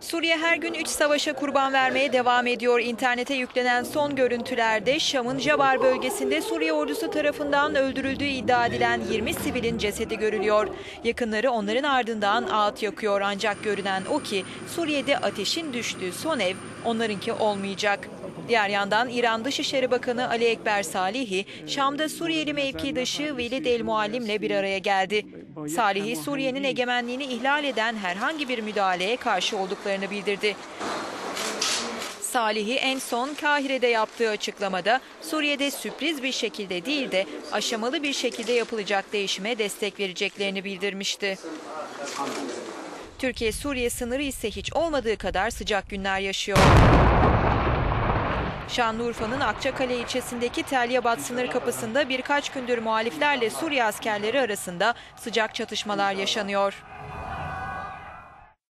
Suriye her gün 3 savaşa kurban vermeye devam ediyor. İnternete yüklenen son görüntülerde Şam'ın Jabar bölgesinde Suriye ordusu tarafından öldürüldüğü iddia edilen 20 sivilin cesedi görülüyor. Yakınları onların ardından ağıt yakıyor ancak görünen o ki Suriye'de ateşin düştüğü son ev onlarınki olmayacak. Diğer yandan İran Dışişleri Bakanı Ali Ekber Salihi, Şam'da Suriyeli mevkidaşı Velid El Muallim'le bir araya geldi. Salihi, Suriye'nin egemenliğini ihlal eden herhangi bir müdahaleye karşı olduklarını bildirdi. Salih'i en son Kahire'de yaptığı açıklamada Suriye'de sürpriz bir şekilde değil de aşamalı bir şekilde yapılacak değişime destek vereceklerini bildirmişti. Türkiye-Suriye sınırı ise hiç olmadığı kadar sıcak günler yaşıyor. Şanlıurfa'nın Akçakale ilçesindeki Telyabat sınır kapısında birkaç gündür muhaliflerle Suriye askerleri arasında sıcak çatışmalar yaşanıyor.